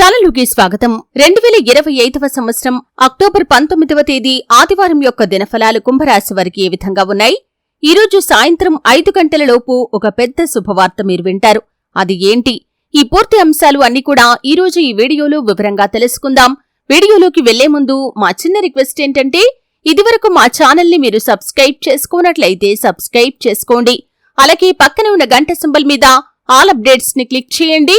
చాలలుకి స్వాగతం. రెండు వేల ఇరవై ఐదవ సంవత్సరం అక్టోబర్ పంతొమ్మిదవ తేదీ ఆదివారం యొక్క దినఫలాలు కుంభరాశి వారికి ఏ విధంగా ఉన్నాయి? ఈరోజు సాయంత్రం ఐదు గంటలలోపు ఒక పెద్ద శుభవార్త మీరు వింటారు. అది ఏంటి? ఈ పూర్తి అంశాలు అన్ని కూడా ఈరోజు ఈ వీడియోలో వివరంగా తెలుసుకుందాం. వీడియోలోకి వెళ్ళే ముందు మా చిన్న రిక్వెస్ట్ ఏంటంటే ఇదివరకు మా ఛానల్ని మీరు సబ్స్క్రైబ్ చేసుకోనట్లయితే సబ్స్క్రైబ్ చేసుకోండి. అలాగే పక్కన ఉన్న గంట సింబల్ మీద ఆల్ అప్డేట్స్ని క్లిక్ చేయండి.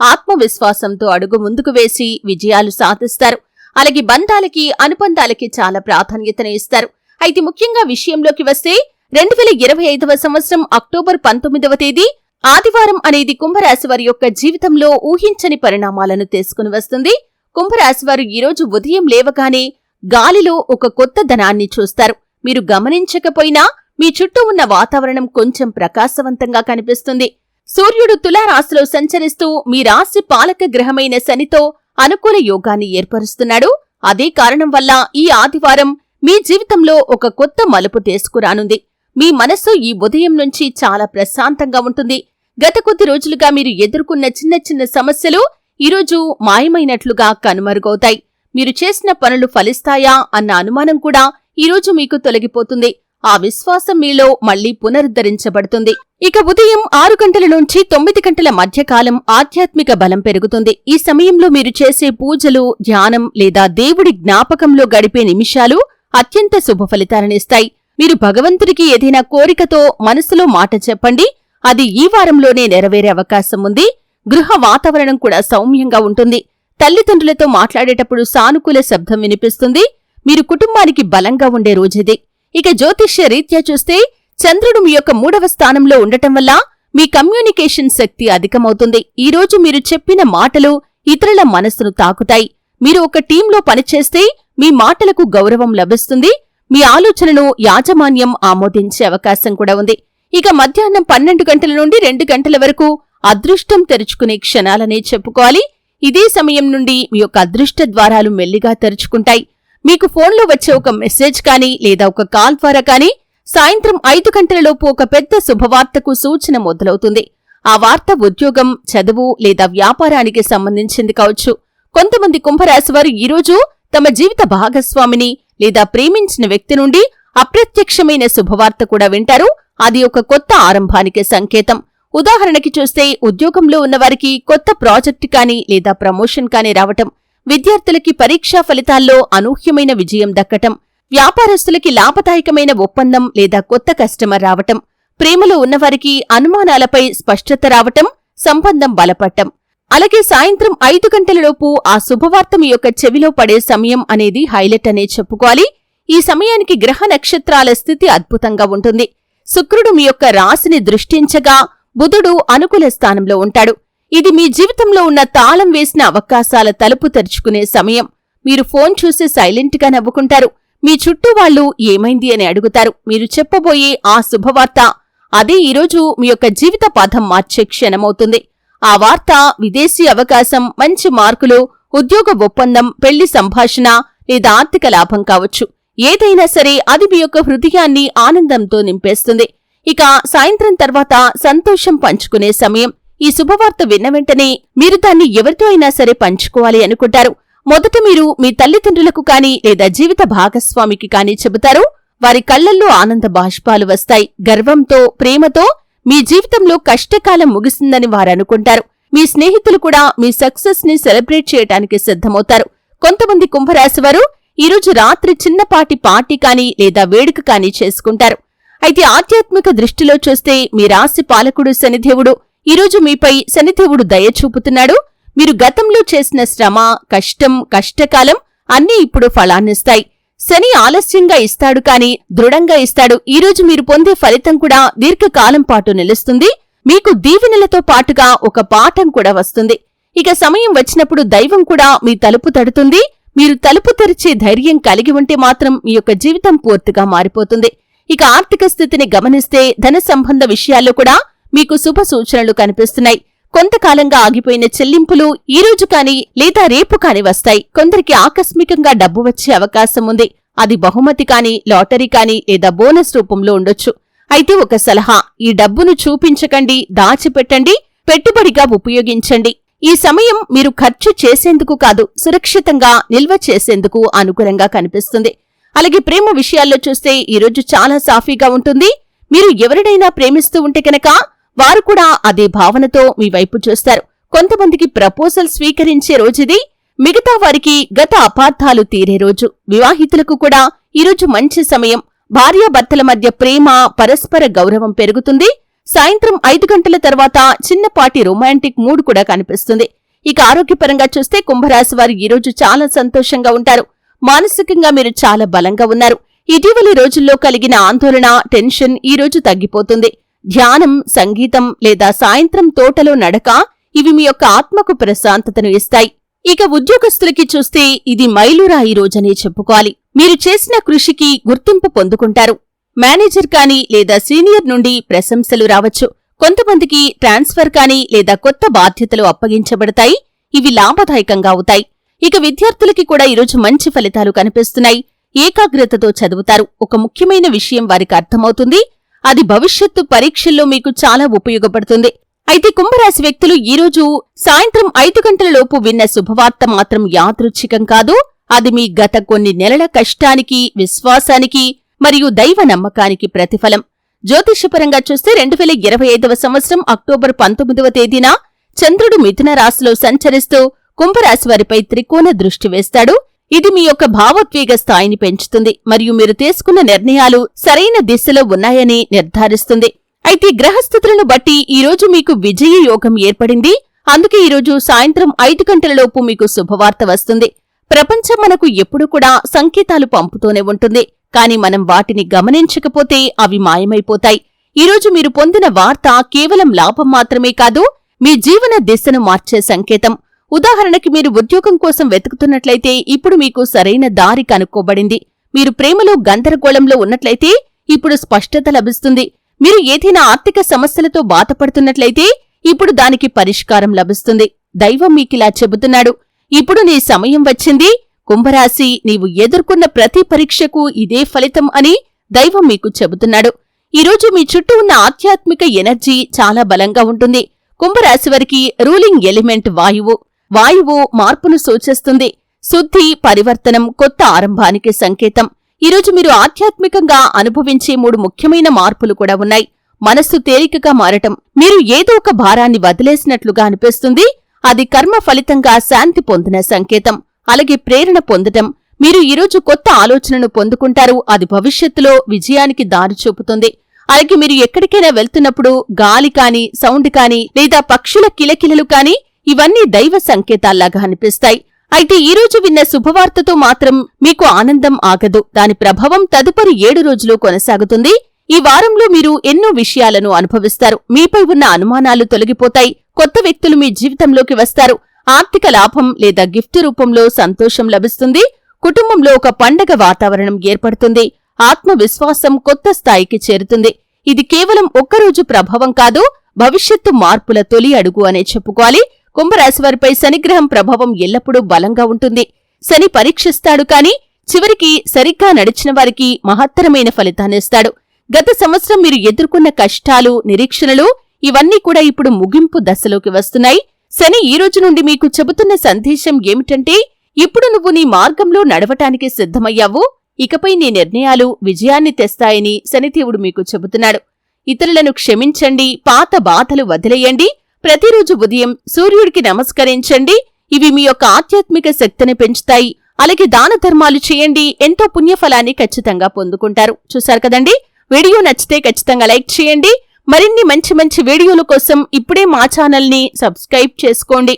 ఆత్మవిశ్వాసంతో అడుగు ముందుకు వేసి విజయాలు సాధిస్తారు. అలాగే బంధాలకి అనుబంధాలకి చాలా ప్రాధాన్యతను ఇస్తారు. అయితే ముఖ్యంగా విషయంలోకి వస్తే రెండు వేల ఇరవై ఐదవ సంవత్సరం అక్టోబర్ పంతొమ్మిదవ తేదీ ఆదివారం అనేది కుంభరాశి వారి యొక్క జీవితంలో ఊహించని పరిణామాలను తీసుకుని వస్తుంది. కుంభరాశి వారు ఈరోజు ఉదయం లేవగానే గాలిలో ఒక కొత్త ధనాన్ని చూస్తారు. మీరు గమనించకపోయినా మీ చుట్టూ ఉన్న వాతావరణం కొంచెం ప్రకాశవంతంగా కనిపిస్తుంది. సూర్యుడు తులారాశిలో సంచరిస్తూ మీ రాశి పాలక గ్రహమైన శనితో అనుకూల యోగాన్ని ఏర్పరుస్తున్నాడు. అదే కారణం వల్ల ఈ ఆదివారం మీ జీవితంలో ఒక కొత్త మలుపు తీసుకురానుంది. మీ మనస్సు ఈ ఉదయం నుంచి చాలా ప్రశాంతంగా ఉంటుంది. గత కొద్ది రోజులుగా మీరు ఎదుర్కొన్న చిన్న చిన్న సమస్యలు ఈరోజు మాయమైనట్లుగా కనుమరుగవుతాయి. మీరు చేసిన పనులు ఫలిస్తాయా అన్న అనుమానం కూడా ఈరోజు మీకు తొలగిపోతుంది. ఆ విశ్వాసం మీలో మళ్ళీ పునరుద్ధరించబడుతుంది. ఇక ఉదయం ఆరు గంటల నుంచి తొమ్మిది గంటల మధ్యకాలం ఆధ్యాత్మిక బలం పెరుగుతుంది. ఈ సమయంలో మీరు చేసే పూజలు ధ్యానం లేదా దేవుడి జ్ఞాపకంలో గడిపే నిమిషాలు అత్యంత శుభ ఫలితాలనిస్తాయి మీరు భగవంతుడికి ఏదైనా కోరికతో మనసులో మాట చెప్పండి. అది ఈ వారంలోనే నెరవేరే అవకాశం ఉంది. గృహ వాతావరణం కూడా సౌమ్యంగా ఉంటుంది. తల్లిదండ్రులతో మాట్లాడేటప్పుడు సానుకూల శబ్దం వినిపిస్తుంది. మీరు కుటుంబానికి బలంగా ఉండే రోజుది ఇక జ్యోతిష్య రీత్యా చూస్తే చంద్రుడు మీ యొక్క మూడవ స్థానంలో ఉండటం వల్ల మీ కమ్యూనికేషన్ శక్తి అధికమవుతుంది. ఈ రోజు మీరు చెప్పిన మాటలు ఇతరుల మనస్సును తాకుతాయి. మీరు ఒక టీంలో పనిచేస్తే మీ మాటలకు గౌరవం లభిస్తుంది. మీ ఆలోచనను యాజమాన్యం ఆమోదించే అవకాశం కూడా ఉంది. ఇక మధ్యాహ్నం పన్నెండు గంటల నుండి రెండు గంటల వరకు అదృష్టం తెరుచుకునే క్షణాలనే చెప్పుకోవాలి. ఇదే సమయం నుండి మీ యొక్క అదృష్ట ద్వారాలు మెల్లిగా తెరుచుకుంటాయి. మీకు ఫోన్లో వచ్చే ఒక మెసేజ్ కానీ లేదా ఒక కాల్ ద్వారా కానీ సాయంత్రం ఐదు గంటలలోపు ఒక పెద్ద శుభవార్తకు సూచన మొదలవుతుంది. ఆ వార్త ఉద్యోగం చదువు లేదా వ్యాపారానికి సంబంధించింది కావచ్చు. కొంతమంది కుంభరాశి వారు ఈరోజు తమ జీవిత భాగస్వామిని లేదా ప్రేమించిన వ్యక్తి నుండి అప్రత్యక్షమైన శుభవార్త కూడా వింటారు. అది ఒక కొత్త ఆరంభానికి సంకేతం. ఉదాహరణకి చూస్తే ఉద్యోగంలో ఉన్నవారికి కొత్త ప్రాజెక్టు కానీ లేదా ప్రమోషన్ కానీ రావటం. విద్యార్థులకి పరీక్షా ఫలితాల్లో అనూహ్యమైన విజయం దక్కటం వ్యాపారస్తులకి లాభదాయకమైన ఒప్పందం లేదా కొత్త కస్టమర్ రావటం ప్రేమలో ఉన్నవారికి అనుమానాలపై స్పష్టత రావటం సంబంధం బలపట్టం అలాగే సాయంత్రం ఐదు గంటలలోపు ఆ శుభవార్త మీ యొక్క చెవిలో పడే సమయం అనేది హైలైట్ అనే చెప్పుకోవాలి. ఈ సమయానికి గ్రహ నక్షత్రాల స్థితి అద్భుతంగా ఉంటుంది. శుక్రుడు మీ యొక్క రాశిని దృష్టించగా బుధుడు అనుకూల స్థానంలో ఉంటాడు. ఇది మీ జీవితంలో ఉన్న తాళం వేసిన అవకాశాల తలుపు తెరుచుకునే సమయం. మీరు ఫోన్ చూసి సైలెంట్గా నవ్వుకుంటారు. మీ చుట్టూ వాళ్ళు ఏమైంది అని అడుగుతారు. మీరు చెప్పబోయే ఆ శుభవార్త అదే ఈరోజు మీ యొక్క జీవిత పథం మార్చే క్షణమవుతుంది. ఆ వార్త విదేశీ అవకాశం మంచి మార్కులు ఉద్యోగ ఒప్పందం పెళ్ళి సంభాషణ లేదా ఆర్థిక లాభం కావచ్చు. ఏదైనా సరే అది మీ యొక్క హృదయాన్ని ఆనందంతో నింపేస్తుంది. ఇక సాయంత్రం తర్వాత సంతోషం పంచుకునే సమయం. ఈ శుభవార్త విన్న వెంటనే మీరు దాన్ని ఎవరితో అయినా సరే పంచుకోవాలి అనుకుంటారు. మొదట మీరు మీ తల్లిదండ్రులకు కానీ లేదా జీవిత భాగస్వామికి కానీ చెబుతారు. వారి కళ్ళల్లో ఆనంద బాష్పాలు వస్తాయి. గర్వంతో ప్రేమతో మీ జీవితంలో కష్టకాలం ముగిసిందని వారు అనుకుంటారు. మీ స్నేహితులు కూడా మీ సక్సెస్ని సెలబ్రేట్ చేయటానికి సిద్ధమవుతారు. కొంతమంది కుంభరాశి వారు ఈరోజు రాత్రి చిన్నపాటి పార్టీ కానీ లేదా వేడుక కానీ చేసుకుంటారు. అయితే ఆధ్యాత్మిక దృష్టిలో చూస్తే మీ రాశి పాలకుడు శనిదేవుడు. ఈరోజు మీపై శనిదేవుడు దయ చూపుతున్నాడు. మీరు గతంలో చేసిన శ్రమ కష్టం కష్టకాలం అన్నీ ఇప్పుడు ఫలాన్నిస్తాయి. శని ఆలస్యంగా ఇస్తాడు కాని దృఢంగా ఇస్తాడు. ఈరోజు మీరు పొందే ఫలితం కూడా దీర్ఘకాలం పాటు నిలుస్తుంది. మీకు దీవెనలతో పాటుగా ఒక పాఠం కూడా వస్తుంది. ఇక సమయం వచ్చినప్పుడు దైవం కూడా మీ తలుపు తడుతుంది. మీరు తలుపు తెరిచే ధైర్యం కలిగి ఉంటే మాత్రం మీ యొక్క జీవితం పూర్తిగా మారిపోతుంది. ఇక ఆర్థిక స్థితిని గమనిస్తే ధన సంబంధ విషయాల్లో కూడా మీకు శుభ సూచనలు కనిపిస్తున్నాయి. కొంతకాలంగా ఆగిపోయిన చెల్లింపులు ఈ రోజు కాని లేదా రేపు కాని వస్తాయి. కొందరికి ఆకస్మికంగా డబ్బు వచ్చే అవకాశం ఉంది. అది బహుమతి కాని లాటరీ కాని లేదా బోనస్ రూపంలో ఉండొచ్చు. అయితే ఒక సలహా ఈ డబ్బును చూపించకండి దాచిపెట్టండి పెట్టుబడిగా ఉపయోగించండి. ఈ సమయం మీరు ఖర్చు చేసేందుకు కాదు సురక్షితంగా నిల్వ చేసేందుకు అనుకూలంగా కనిపిస్తుంది. అలాగే ప్రేమ విషయాల్లో చూస్తే ఈరోజు చాలా సాఫీగా ఉంటుంది. మీరు ఎవరినైనా ప్రేమిస్తూ ఉంటే కనుక వారు కూడా అదే భావనతో మీ వైపు చూస్తారు. కొంతమందికి ప్రపోజల్ స్వీకరించే రోజుది మిగతా వారికి గత అపార్థాలు తీరే రోజు. వివాహితులకు కూడా ఈరోజు మంచి సమయం. భార్యాభర్తల మధ్య ప్రేమ పరస్పర గౌరవం పెరుగుతుంది. సాయంత్రం ఐదు గంటల తర్వాత చిన్నపాటి రొమాంటిక్ మూడ్ కూడా కనిపిస్తుంది. ఇక ఆరోగ్యపరంగా చూస్తే కుంభరాశి వారు ఈరోజు చాలా సంతోషంగా ఉంటారు. మానసికంగా మీరు చాలా బలంగా ఉన్నారు. ఇటీవలి రోజుల్లో కలిగిన ఆందోళన టెన్షన్ ఈ రోజు తగ్గిపోతుంది. ధ్యానం సంగీతం లేదా సాయంత్రం తోటలో నడక ఇవి మీ యొక్క ఆత్మకు ప్రశాంతతను ఇస్తాయి. ఇక ఉద్యోగస్తులకి చూస్తే ఇది మైలురాయి రోజనే చెప్పుకోవాలి. మీరు చేసిన కృషికి గుర్తింపు పొందుకుంటారు. మేనేజర్ కానీ లేదా సీనియర్ నుండి ప్రశంసలు రావచ్చు. కొంతమందికి ట్రాన్స్ఫర్ కానీ లేదా కొత్త బాధ్యతలు అప్పగించబడతాయి. ఇవి లాభదాయకంగా అవుతాయి. ఇక విద్యార్థులకి కూడా ఈరోజు మంచి ఫలితాలు కనిపిస్తున్నాయి. ఏకాగ్రతతో చదువుతారు. ఒక ముఖ్యమైన విషయం వారికి అర్థమవుతుంది. అది భవిష్యత్తు పరీక్షల్లో మీకు చాలా ఉపయోగపడుతుంది. అయితే కుంభరాశి వ్యక్తులు ఈరోజు సాయంత్రం ఐదు గంటలలోపు విన్న శుభవార్త మాత్రం యాదృచ్ఛికం కాదు. అది మీ గత కొన్ని నెలల కష్టానికి విశ్వాసానికి మరియు దైవ నమ్మకానికి ప్రతిఫలం. జ్యోతిష్యపరంగా చూస్తే రెండు వేల ఇరవై ఐదవ సంవత్సరం అక్టోబర్ పంతొమ్మిదవ తేదీన చంద్రుడు మిథున రాశిలో సంచరిస్తూ కుంభరాశి వారిపై త్రికోణ దృష్టి వేస్తాడు. ఇది మీ యొక్క భావోద్వేగ స్థాయిని పెంచుతుంది మరియు మీరు తీసుకున్న నిర్ణయాలు సరైన దిశలో ఉన్నాయని నిర్ధారిస్తుంది. అయితే గ్రహస్థితులను బట్టి ఈ రోజు మీకు విజయ యోగం ఏర్పడింది. అందుకే ఈరోజు సాయంత్రం ఐదు గంటలలోపు మీకు శుభవార్త వస్తుంది. ప్రపంచం మనకు ఎప్పుడు కూడా సంకేతాలు పంపుతూనే ఉంటుంది. కాని మనం వాటిని గమనించకపోతే అవి మాయమైపోతాయి. ఈరోజు మీరు పొందిన వార్త కేవలం లాభం మాత్రమే కాదు మీ జీవన దిశను మార్చే సంకేతం. ఉదాహరణకి మీరు ఉద్యోగం కోసం వెతుకుతున్నట్లయితే ఇప్పుడు మీకు సరైన దారి కనుక్కోబడింది. మీరు ప్రేమలో గందరగోళంలో ఉన్నట్లయితే ఇప్పుడు స్పష్టత లభిస్తుంది. మీరు ఏదైనా ఆర్థిక సమస్యలతో బాధపడుతున్నట్లయితే ఇప్పుడు దానికి పరిష్కారం లభిస్తుంది. దైవం మీకిలా చెబుతున్నాడు. ఇప్పుడు నీ సమయం వచ్చింది. కుంభరాశి నీవు ఎదుర్కొన్న ప్రతి పరీక్షకు ఇదే ఫలితం అని దైవం మీకు చెబుతున్నాడు. ఈరోజు మీ చుట్టూ ఉన్న ఆధ్యాత్మిక ఎనర్జీ చాలా బలంగా ఉంటుంది. కుంభరాశి వారికి రూలింగ్ ఎలిమెంట్ వాయువు. వాయువు మార్పును సూచిస్తుంది. శుద్ధి పరివర్తనం కొత్త ఆరంభానికి సంకేతం. ఈరోజు మీరు ఆధ్యాత్మికంగా అనుభవించే మూడు ముఖ్యమైన మార్పులు కూడా ఉన్నాయి. మనస్సు తేలికగా మారటం. మీరు ఏదో ఒక భారాన్ని వదిలేసినట్లుగా అనిపిస్తుంది. అది కర్మ ఫలితంగా శాంతి పొందిన సంకేతం. అలాగే ప్రేరణ పొందటం. మీరు ఈరోజు కొత్త ఆలోచనను పొందుకుంటారు. అది భవిష్యత్తులో విజయానికి దారి చూపుతుంది. అలాగే మీరు ఎక్కడికైనా వెళ్తున్నప్పుడు గాలి కాని సౌండ్ కాని లేదా పక్షుల కిలకిలలు కాని ఇవన్నీ దైవ సంకేతాల్లాగా అనిపిస్తాయి. అయితే ఈ రోజు విన్న శుభవార్తతో మాత్రం మీకు ఆనందం ఆగదు. దాని ప్రభావం తదుపరి ఏడు రోజులు కొనసాగుతుంది. ఈ వారంలో మీరు ఎన్నో విషయాలను అనుభవిస్తారు. మీపై ఉన్న అనుమానాలు తొలగిపోతాయి. కొత్త వ్యక్తులు మీ జీవితంలోకి వస్తారు. ఆర్థిక లాభం లేదా గిఫ్ట్ రూపంలో సంతోషం లభిస్తుంది. కుటుంబంలో ఒక పండగ వాతావరణం ఏర్పడుతుంది. ఆత్మవిశ్వాసం కొత్త స్థాయికి చేరుతుంది. ఇది కేవలం ఒక్కరోజు ప్రభావం కాదు భవిష్యత్తు మార్పుల తొలి అడుగు అనే చెప్పుకోవాలి. కుంభరాశివారిపై శనిగ్రహం ప్రభావం ఎల్లప్పుడూ బలంగా ఉంటుంది. శని పరీక్షిస్తాడు కాని చివరికి సరిగ్గా నడిచిన వారికి మహత్తరమైన ఫలితాన్నిస్తాడు గత సంవత్సరం మీరు ఎదుర్కొన్న కష్టాలు నిరీక్షణలు ఇవన్నీ కూడా ఇప్పుడు ముగింపు దశలోకి వస్తున్నాయి. శని ఈ రోజు నుండి మీకు చెబుతున్న సందేశం ఏమిటంటే ఇప్పుడు నువ్వు నీ మార్గంలో నడవటానికి సిద్ధమయ్యావు. ఇకపై నీ నిర్ణయాలు విజయాన్ని తెస్తాయని శనిదేవుడు మీకు చెబుతున్నాడు. ఇతరులను క్షమించండి పాత బాధలు వదిలేయండి. ప్రతిరోజు ఉదయం సూర్యుడికి నమస్కరించండి. ఇవి మీ యొక్క ఆధ్యాత్మిక శక్తిని పెంచుతాయి. అలాగే దాన ధర్మాలు చేయండి. ఎంతో పుణ్యఫలాన్ని ఖచ్చితంగా పొందుకుంటారు. చూశారు కదండి? వీడియో నచ్చితే ఖచ్చితంగా లైక్ చేయండి. మరిన్ని మంచి మంచి వీడియోల కోసం ఇప్పుడే మా ఛానల్ని సబ్స్క్రైబ్ చేసుకోండి.